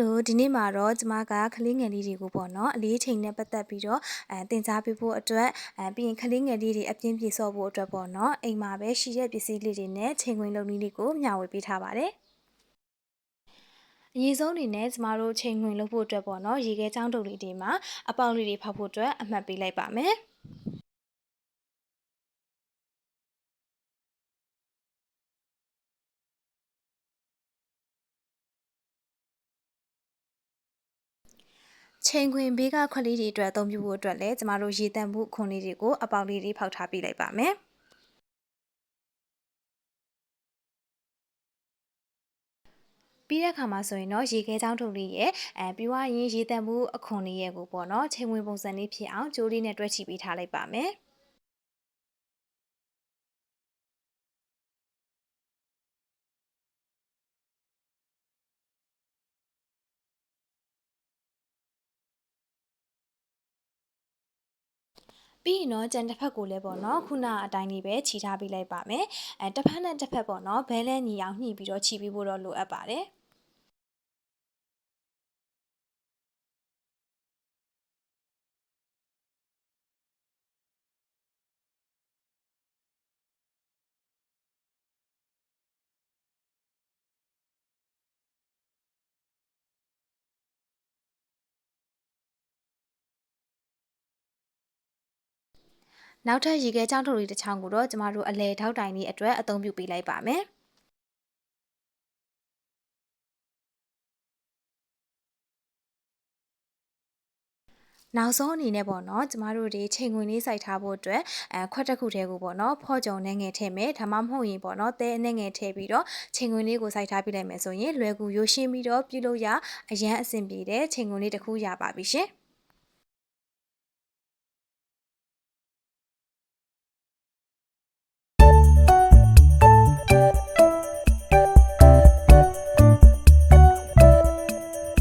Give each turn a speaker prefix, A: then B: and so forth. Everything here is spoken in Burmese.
A: လိုဒီနေ့မှာတော့ကျမကကလေးငယ်လေးတွေကိုပေါ့နော်အလေးချိန်နဲ့ပတ်သက်ပြီးတော့အဲတင် जा ပေးဖို့အတွက်အဲပြီးရင်ကလေးငယ်လေးတွေအပြင်းပြေဆော့ဖို့အတွက်ပေါ့နော်အိမ်မှာပဲရှိတဲ့ပစ္စည်းလေးတွေနဲ့ချိန်ခွင်လုပ်နည်းလေးကိုမျှဝေပေးထားပါတယ်အရေးဆုံးအနေနဲ့ကျမတို့ချိန်ခွင်လုပ်ဖို့အတွက်ပေါ့နော်ရေခဲချောင်းတုပ်လေးတွေမှာအပေါက်လေးတွေဖောက်ဖို့အတွက်အမှတ်ပေးလိုက်ပါမယ် ချိန်ခွင်ဘေးကခွက်လေးတွေအတွက်အသုံးပြုဖို့အတွက်လည်းကျမတို့ရေတန့်မှုခွန်လေးတွေကိုအပေါက်လေးတွေဖောက်ထားပေးလိုက်ပါမယ်ပြီးတဲ့အခါမှာဆိုရင်တော့ရေခဲချောင်းထုံလေးရဲ့အဲပြီးွားရင်ရေတန့်မှုအခွန်လေးရဲ့ကိုပေါ့နော်ချိန်ဝင်ပုံစံလေးဖြစ်အောင်ကြိုးလေးနဲ့တွဲချီပေးထားလိုက်ပါမယ် ပြီးရင်တော့ကြံတစ်ဖက်ကိုလည်းပေါ့နော်ခုနအတိုင်းလေးပဲခြိထားပေးလိုက်ပါမယ်အဲတစ်ဖက်နဲ့တစ်ဖက်ပေါ့နော်ဘဲလဲညီအောင်ညှိပြီးတော့ခြိပေးဖို့တော့လိုအပ်ပါတယ် နောက်ထပ်ရေခဲချောင်းထုံလေးတစ်ချောင်းကိုတော့ကျမတို့အလဲထောက်တိုင်လေးအတွက်အသုံးပြုပေးလိုက်ပါမယ်နောက်ဆုံးအနေနဲ့ပေါ့နော်ကျမတို့ဒီချိန်ခွင်လေးစိုက်ထားဖို့အတွက်အဲခွက်တစ်ခုတည်းကိုပေါ့နော်ဖော့ကြုံနဲ့ငယ်ထည့်မယ်ဒါမှမဟုတ်ရင်ပေါ့နော်တဲနဲ့ငယ်ထည့်ပြီးတော့ချိန်ခွင်လေးကိုစိုက်ထားပြလိုက်မယ်ဆိုရင်လွယ်ကူရိုးရှင်းပြီးတော့ပြုလုပ်ရအရန်အဆင်ပြေတဲ့ချိန်ခွင်လေးတစ်ခုရပါပြီရှင်။